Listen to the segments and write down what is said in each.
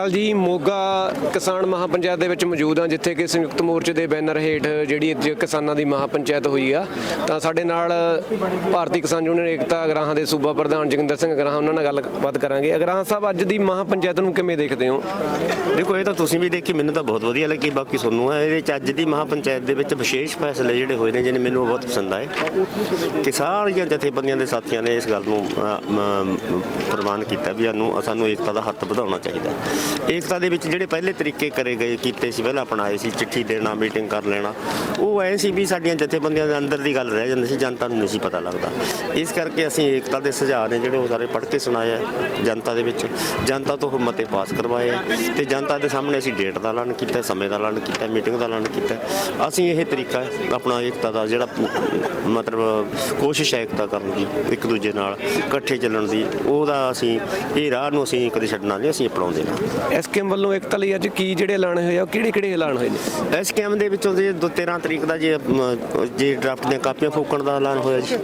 ਹਾਲ ਜੀ, ਮੋਗਾ ਕਿਸਾਨ ਮਹਾਪੰਚਾਇਤ ਦੇ ਵਿੱਚ ਮੌਜੂਦ ਹਾਂ, ਜਿੱਥੇ ਕਿ ਸੰਯੁਕਤ ਮੋਰਚੇ ਦੇ ਬੈਨਰ ਹੇਠ ਜਿਹੜੀ ਅੱਜ ਕਿਸਾਨਾਂ ਦੀ ਮਹਾਪੰਚਾਇਤ ਹੋਈ ਆ। ਤਾਂ ਸਾਡੇ ਨਾਲ ਭਾਰਤੀ ਕਿਸਾਨ ਯੂਨੀਅਨ ਏਕਤਾ ਅਗਰਾਹਾਂ ਦੇ ਸੂਬਾ ਪ੍ਰਧਾਨ ਜਗਿੰਦਰ ਸਿੰਘ ਅਗਰਾਹਾਂ, ਉਹਨਾਂ ਨਾਲ ਗੱਲਬਾਤ ਕਰਾਂਗੇ। ਅਗਰਾਹਾਂ ਸਾਹਿਬ, ਅੱਜ ਦੀ ਮਹਾਪੰਚਾਇਤ ਨੂੰ ਕਿਵੇਂ ਦੇਖਦੇ ਹੋ? ਦੇਖੋ, ਇਹ ਤਾਂ ਤੁਸੀਂ ਵੀ ਦੇਖੀ, ਮੈਨੂੰ ਤਾਂ ਬਹੁਤ ਵਧੀਆ ਲੱਗੀ, ਬਾਕੀ ਤੁਹਾਨੂੰ ਆ ਇਹਦੇ ਚ ਅੱਜ ਦੀ ਮਹਾਪੰਚਾਇਤ ਦੇ ਵਿੱਚ ਵਿਸ਼ੇਸ਼ ਫੈਸਲੇ ਜਿਹੜੇ ਹੋਏ ਨੇ, ਜਿਹਨੇ ਮੈਨੂੰ ਬਹੁਤ ਪਸੰਦ ਆਏ। ਕਿ ਸਾਰੀਆਂ ਜਥੇਬੰਦੀਆਂ ਦੇ ਸਾਥੀਆਂ ਨੇ ਇਸ ਗੱਲ ਨੂੰ ਪ੍ਰਵਾਨ ਕੀਤਾ ਵੀ ਸਾਨੂੰ ਸਾਨੂੰ ਏਕਤਾ ਦਾ ਹੱਥ ਵਧਾਉਣਾ ਚਾਹੀਦਾ। ਏਕਤਾ ਦੇ ਵਿੱਚ ਜਿਹੜੇ ਪਹਿਲੇ ਤਰੀਕੇ ਕਰੇ ਗਏ, ਕੀਤੇ ਸੀ, ਪਹਿਲਾਂ ਅਪਣਾਏ ਸੀ, ਚਿੱਠੀ ਦੇਣਾ ਮੀਟਿੰਗ ਕਰ ਲੈਣਾ, ਉਹ ਐ ਸੀ ਵੀ ਸਾਡੀਆਂ ਜਥੇਬੰਦੀਆਂ ਦੇ ਅੰਦਰ ਦੀ ਗੱਲ ਰਹਿ ਜਾਂਦੀ ਸੀ, ਜਨਤਾ ਨੂੰ ਨਹੀਂ ਸੀ ਪਤਾ ਲੱਗਦਾ। ਇਸ ਕਰਕੇ ਅਸੀਂ ਏਕਤਾ ਦੇ ਸੁਝਾਅ ਨੇ ਜਿਹੜੇ ਉਹ ਸਾਰੇ ਪੜ੍ਹ ਕੇ ਸੁਣਾਏ ਜਨਤਾ ਦੇ ਵਿੱਚ। ਜਨਤਾ ਤੋਂ ਮਤੇ ਪਾਸ ਕਰਵਾਏ ਆ, ਤੇ ਜਨਤਾ ਦੇ ਸਾਹਮਣੇ ਅਸੀਂ ਡੇਟ ਦਾ ਐਲਾਨ ਕੀਤਾ, ਸਮੇਂ ਦਾ ਐਲਾਨ ਕੀਤਾ ਮੀਟਿੰਗ ਦਾ ਐਲਾਨ ਕੀਤਾ। ਅਸੀਂ ਇਹ ਤਰੀਕਾ ਆਪਣਾ ਏਕਤਾ ਦਾ ਜਿਹੜਾ ਮਤਲਬ ਕੋਸ਼ਿਸ਼ ਹੈ ਏਕਤਾ ਕਰਨ ਦੀ, ਇੱਕ ਦੂਜੇ ਨਾਲ ਇਕੱਠੇ ਚੱਲਣ ਦੀ, ਉਹਦਾ ਅਸੀਂ, ਇਹ ਰਾਹ ਨੂੰ ਅਸੀਂ ਕਦੇ ਛੱਡਣਾ ਨਹੀਂ, ਅਸੀਂ ਅਪਣਾਉਂਦੇ ਨਾ ਐਸਕੇਐਮ ਵੱਲੋਂ ਏਕਤਾ ਲਈ ਅੱਜ ਕੀ ਜਿਹੜੇ ਐਲਾਨ ਹੋਏ ਆ ਕਿਹੜੇ ਕਿਹੜੇ ਐਲਾਨ ਹੋਏ ਨੇ? ਇਸ ਕੈਮ ਦੇ ਵਿੱਚੋਂ ਜੇ ਦੋ 13 ਤਰੀਕ ਦਾ ਜੇ ਜੇ ਡਰਾਫਟ ਦੀਆਂ ਕਾਪੀਆਂ ਫੂਕਣ ਦਾ ਐਲਾਨ ਹੋਇਆ ਜੀ।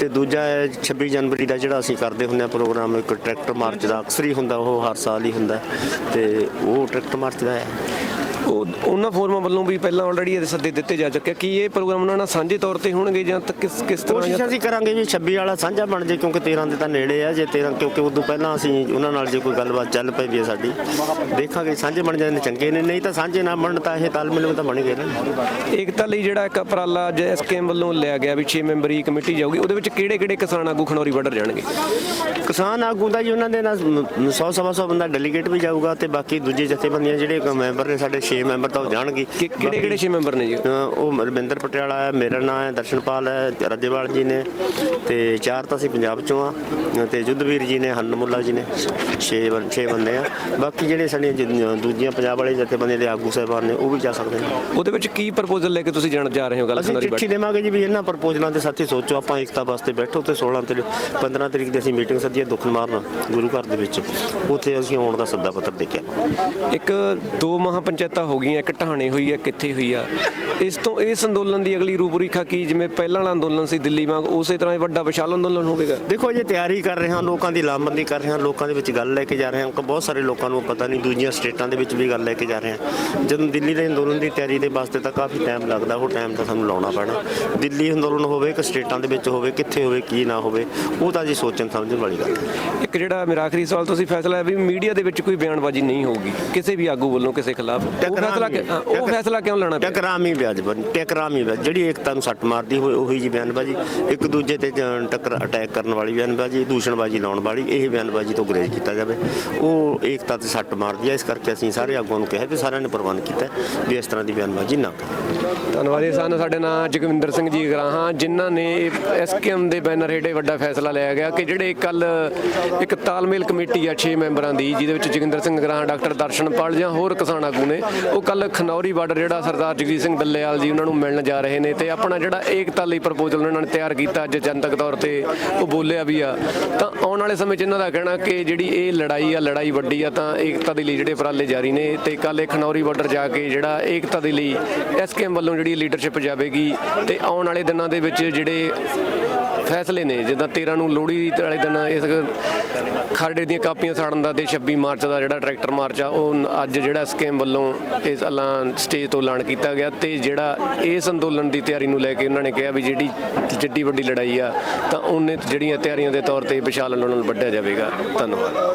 ਤੇ ਦੂਜਾ ਹੈ 26 ਜਨਵਰੀ ਦਾ ਜਿਹੜਾ ਅਸੀਂ ਕਰਦੇ ਹੁੰਦੇ ਆ ਪ੍ਰੋਗਰਾਮ, ਇੱਕ ਟਰੈਕਟਰ ਮਾਰਚ ਦਾ ਅਕਸਰ ਹੀ ਹੁੰਦਾ, ਉਹ ਹਰ ਸਾਲ ਹੀ ਹੁੰਦਾ। ਤੇ ਉਹ ਟਰੈਕਟਰ ਮਾਰਚ ਦਾ ਹੈ। ਉਹ ਉਹਨਾਂ ਫੋਰਮਾਂ ਵੱਲੋਂ ਵੀ ਪਹਿਲਾਂ ਆਲਰੇਡੀ ਇਹਦੇ ਸੱਦੇ ਦਿੱਤੇ ਜਾ ਚੁੱਕੇ। ਕੀ ਇਹ ਪ੍ਰੋਗਰਾਮ ਉਹਨਾਂ ਨਾਲ ਸਾਂਝੇ ਤੌਰ ਤੇ ਹੋਣਗੇ ਜਾਂ ਤਾਂ ਕਿਸ ਕਿਸ ਤਰ੍ਹਾਂ ਕੋਸ਼ਿਸ਼ ਅਸੀਂ ਕਰਾਂਗੇ ਵੀ 26 ਵਾਲਾ ਸਾਂਝਾ ਬਣ ਜੇ ਕਿਉਂਕਿ 13 ਦੇ ਤਾਂ ਨੇੜੇ ਆ। ਜੇ 13 ਕਿਉਂਕਿ ਉਦੋਂ ਪਹਿਲਾਂ ਅਸੀਂ ਉਹਨਾਂ ਨਾਲ ਜੇ ਕੋਈ ਗੱਲਬਾਤ ਚੱਲ ਪਈ ਹੈ ਸਾਡੀ ਦੇਖਾਂਗੇ ਸਾਂਝੇ ਬਣ ਜਾਂਦੇ ਨੇ ਚੰਗੇ ਨੇ ਨਹੀਂ ਤਾਂ ਸਾਂਝੇ ਨਾ ਬਣਨ ਤਾਂ ਇਹ ਤਾਲਮੇਲ ਤਾਂ ਬਣ ਗਏ ਨਾ। ਏਕਤਾ ਲਈ ਜਿਹੜਾ ਇੱਕ ਉਪਰਾਲਾ ਅੱਜ ਐਸਕੇਐਮ ਵੱਲੋਂ ਲਿਆ ਗਿਆ ਵੀ 6 ਮੈਂਬਰੀ ਕਮੇਟੀ ਜਾਊਗੀ ਉਹਦੇ ਵਿੱਚ ਕਿਹੜੇ ਕਿਹੜੇ ਕਿਸਾਨ ਆਗੂ ਖਨੌਰੀ ਬਾਰਡਰ ਜਾਣਗੇ? ਕਿਸਾਨ ਆਗੂ ਦਾ ਜੀ ਉਹਨਾਂ ਦੇ ਨਾਲ 100 ਸਵਾ ਸੌ ਬੰਦਾ ਡੈਲੀਗੇਟ ਵੀ ਜਾਊਗਾ ਤੇ ਬਾਕੀ ਦੂਜੇ ਜਥੇਬੰਦੀਆਂ ਜਿਹੜੇ ਮੈਂਬਰ ਨੇ ਸਾਡੇ 6 ਮੈਂਬਰ ਤਾਂ ਉਹ ਜਾਣਗੇ। ਕਿ ਕਿਹੜੇ ਕਿਹੜੇ 6 ਮੈਂਬਰ ਨੇ ਜੀ? ਉਹ ਰਵਿੰਦਰ ਪਟਿਆਲਾ ਹੈ ਮੇਰਾ ਨਾਮ ਹੈ ਦਰਸ਼ਨਪਾਲ ਹੈ ਰਾਜੇਵਾਲ ਜੀ ਨੇ ਤੇ ਚਾਰ ਤਾਂ ਅਸੀਂ ਪੰਜਾਬ ਚੋਂ ਆ। ਤੇ ਜੁੱਧਵੀਰ ਜੀ ਨੇ ਹੰਨਮੁੱਲਾ ਜੀ ਨੇ 6 6 ਬੰਦੇ ਆ। ਬਾਕੀ ਜਿਹੜੇ ਸਾਡੀਆਂ ਜਿ- ਦੂਜੀਆਂ ਪੰਜਾਬ ਵਾਲੇ ਜਥੇਬੰਦੀਆਂ ਦੇ ਆਗੂ ਸਾਹਿਬਾਨ ਨੇ ਉਹ ਵੀ ਜਾ ਸਕਦੇ ਨੇ। ਉਹਦੇ ਵਿੱਚ ਕੀ ਪ੍ਰਪੋਜ਼ਲ ਲੈ ਕੇ ਤੁਸੀਂ ਜਾਣ ਜਾ ਰਹੇ ਹੋ ਗੱਲ ਅਸੀਂ ਖਨੌਰੀ ਚਿੱਠੀ ਦੇਵਾਂਗੇ ਜੀ ਵੀ ਇਹਨਾਂ ਪ੍ਰਪੋਜ਼ਲਾਂ ਦੇ ਸਾਥੀ ਸੋਚੋ ਆਪਾਂ ਏਕਤਾ ਵਾਸਤੇ ਬੈਠੋ ਤੇ 16 ਤੇ 15 ਤਰੀਕ ਦੀ ਅਸੀਂ ਮੀਟਿੰਗ ਸੱਦੀ ਹੈ ਦੁੱਖ ਮਾਰਨ ਗੁਰੂ ਘਰ ਦੇ ਵਿੱਚ। ਉੱਥੇ ਅਸੀਂ ਆਉਣ ਦਾ ਸੱਦਾ ਪੱਤਰ ਦੇਖਿਆ ਇੱਕ ਦੋ ਮਹਾਪੰਚਾਇਤਾਂ ਹੋ ਗਈਆਂ ਇੱਕ ਢਾਣੇ ਹੋਈ ਹੈ ਕਿੱਥੇ ਹੋਈ ਆ। ਇਸ ਤੋਂ ਇਸ ਅੰਦੋਲਨ ਦੀ ਅਗਲੀ ਰੂਪਰੇਖਾ ਕੀ? ਜਿਵੇਂ ਪਹਿਲਾਂ ਵਾਲਾ ਅੰਦੋਲਨ ਸੀ ਦਿੱਲੀ ਵਾਂਗ ਉਸੇ ਤਰ੍ਹਾਂ ਹੀ ਵੱਡਾ ਵਿਸ਼ਾਲ ਅੰਦੋਲਨ ਹੋਵੇਗਾ ਦੇਖੋ ਜੇ ਤਿਆਰੀ ਕਰ ਰਹੇ ਹਾਂ ਲੋਕਾਂ ਦੀ ਲਾਮਬੰਦੀ ਕਰ ਰਹੇ ਹਾਂ ਲੋਕਾਂ ਦੇ ਵਿੱਚ ਗੱਲ ਲੈ ਕੇ ਜਾ ਰਹੇ ਹਾਂ। ਕਿ ਬਹੁਤ ਸਾਰੇ ਲੋਕਾਂ ਨੂੰ ਪਤਾ ਨਹੀਂ ਦੂਜੀਆਂ ਸਟੇਟਾਂ ਦੇ ਵਿੱਚ ਵੀ ਗੱਲ ਲੈ ਕੇ ਜਾ ਰਹੇ ਹਾਂ। ਜਦੋਂ ਦਿੱਲੀ ਦੇ ਅੰਦੋਲਨ ਦੀ ਤਿਆਰੀ ਦੇ ਵਾਸਤੇ ਤਾਂ ਕਾਫੀ ਟਾਈਮ ਲੱਗਦਾ ਉਹ ਟਾਈਮ ਤਾਂ ਸਾਨੂੰ ਲਾਉਣਾ ਪੈਣਾ। ਦਿੱਲੀ ਅੰਦੋਲਨ ਹੋਵੇ ਕਿ ਸਟੇਟਾਂ ਦੇ ਵਿੱਚ ਹੋਵੇ ਕਿੱਥੇ ਹੋਵੇ ਕੀ ਨਾ ਹੋਵੇ ਉਹ ਤਾਂ ਜੀ ਸੋਚਣ ਸਮਝਣ ਵਾਲੀ ਗੱਲ ਹੈ। ਇੱਕ ਜਿਹੜਾ ਮੇਰਾ ਆਖਰੀ ਸਵਾਲ ਤੁਸੀਂ ਫੈਸਲਾ ਹੈ ਵੀ ਮੀਡੀਆ ਦੇ ਵਿੱਚ ਕੋਈ ਬਿਆਨਬਾਜ਼ੀ ਨਹੀਂ ਹੋਊਗੀ ਕਿਸੇ ਵੀ ਆਗੂ ਵੱਲੋਂ ਕਿਸੇ ਖਿਲਾਫ? ਉਹ ਫੈਸਲਾ ਕਿ- ਹਾਂ, ਉਹ ਫੈਸਲਾ ਕਿਉਂ ਲੈਣਾ ਪਿਆ ਟਕਰਾਮੀ ਵਿਆਜ ਟਕਰਾਮੀ ਵਿਆਜ ਜਿਹੜੀ ਏਕਤਾ ਨੂੰ ਸੱਟ ਮਾਰਦੀ ਹੋਏ ਉਹੀ ਜੀ ਬਿਆਨਬਾਜ਼ੀ। ਇੱਕ ਦੂਜੇ ਤੇ ਜ- ਟੱਕਰ ਅਟੈਕ ਕਰਨ ਵਾਲੀ ਬਿਆਨਬਾਜ਼ੀ ਦੂਸ਼ਣਬਾਜ਼ੀ ਲਾਉਣ ਵਾਲੀ ਇਹ ਬਿਆਨਬਾਜ਼ੀ ਤੋਂ ਗੁਰੇਜ਼ ਕੀਤਾ ਜਾਵੇ। ਉਹ ਏਕਤਾ ਤੇ ਸੱਟ ਮਾਰਦੀ ਹੈ ਇਸ ਕਰਕੇ ਅਸੀਂ ਸਾਰੇ ਆਗੂਆਂ ਨੂੰ ਕਿਹਾ ਤੇ ਸਾਰਿਆਂ ਨੇ ਪ੍ਰਬੰਧ ਕੀਤਾ ਵੀ ਇਸ ਤਰ੍ਹਾਂ ਦੀ ਬਿਆਨਬਾਜ਼ੀ ਨਾ ਕਰੋ। ਧੰਨਵਾਦ ਇਹ ਸਨ ਸਾਡੇ ਨਾਲ ਜਗਵਿੰਦਰ ਸਿੰਘ ਜੀ ਗਰਾਹਾਂ ਜਿਨ੍ਹਾਂ ਨੇ ਐਸਕੇਐਮ ਦੇ ਬੈਨਰ ਹੇਠੇ ਵੱਡਾ ਫੈਸਲਾ ਲਿਆ ਗਿਆ ਕਿ ਜਿਹੜੇ ਕੱਲ ਇੱਕ ਤਾਲਮੇਲ ਕਮੇਟੀ ਆ 6 ਮੈਂਬਰਾਂ ਦੀ ਜਿਹਦੇ ਵਿੱਚ ਜਗਿੰਦਰ ਸਿੰਘ ਗਰਾਹਾਂ ਡਾਕਟਰ ਦਰਸ਼ਨਪਾਲ ਜਾਂ ਹੋਰ ਕਿਸਾਨ ਆਗੂ ਨੇ ਉਹ ਕੱਲ ਖਨੌਰੀ ਬਾਰਡਰ ਜਿਹੜਾ ਸਰਦਾਰ ਜਗਜੀਤ ਸਿੰਘ ਦੱਲੇਵਾਲ ਜੀ ਉਹਨਾਂ ਨੂੰ ਮਿਲਣ ਜਾ ਰਹੇ ਨੇ ਤੇ ਆਪਣਾ ਜਿਹੜਾ ਏਕਤਾ ਲਈ ਪ੍ਰਪੋਜ਼ਲ ਉਹਨਾਂ ਨੇ ਤਿਆਰ ਕੀਤਾ ਅੱਜ ਜਨਤਕ ਤੌਰ ਤੇ, ਉਹ ਬੋਲਿਆ ਵੀ ਆ। ਤਾਂ ਆਉਣ ਵਾਲੇ ਸਮੇਂ 'ਚ ਇਹਨਾਂ ਦਾ ਕਹਿਣਾ ਕਿ ਜਿਹੜੀ ਇਹ ਲੜਾਈ ਆ, ਲੜਾਈ ਵੱਡੀ ਆ, ਤਾਂ ਏਕਤਾ ਦੇ ਲਈ ਜਿਹੜੇ ਉਪਰਾਲੇ ਜਾਰੀ ਨੇ ਤੇ ਕੱਲ ਇਹ ਖਨੌਰੀ ਬਾਰਡਰ ਜਾ ਕੇ ਜਿਹੜਾ ਏਕਤਾ ਦੇ ਲਈ ਐਸਕੇਐਮ ਵੱਲੋਂ ਜਿਹੜੀ ਲੀਡਰਸ਼ਿਪ ਜਾਵੇਗੀ ਤੇ ਆਉਣ ਵਾਲੇ ਦਿਨਾਂ ਦੇ ਵਿੱਚ ਜਿਹੜੇ ਫੈਸਲੇ ਨੇ, ਜਿੱਦਾਂ 13 ਨੂੰ ਲੋਹੜੀ ਵਾਲੇ ਦਿਨ ਇਸ ਖਰੜੇ ਦੀਆਂ ਕਾਪੀਆਂ ਸਾੜਨ ਦਾ ਤੇ 26 ਮਾਰਚ ਦਾ ਜਿਹੜਾ ਟਰੈਕਟਰ ਮਾਰਚ ਆ, ਉਹ ਅੱਜ ਜਿਹੜਾ ਸਕੇਮ ਵੱਲੋਂ ਇਸ ਐਲਾਨ ਸਟੇਜ ਤੋਂ ਐਲਾਨ ਕੀਤਾ ਗਿਆ ਤੇ ਜਿਹੜਾ ਇਸ ਅੰਦੋਲਨ ਦੀ ਤਿਆਰੀ ਨੂੰ ਲੈ ਕੇ ਉਹਨਾਂ ਨੇ ਕਿਹਾ ਵੀ ਜਿਹੜੀ ਜਿੱਡੀ ਵੱਡੀ ਲੜਾਈ ਆ, ਤਾਂ ਉਹਨੇ ਜਿਹੜੀਆਂ ਤਿਆਰੀਆਂ ਦੇ ਤੌਰ ਤੇ ਵਿਸ਼ਾਲ ਅੰਦੋਲਨ ਵੱਢਿਆ ਜਾਵੇਗਾ। ਧੰਨਵਾਦ।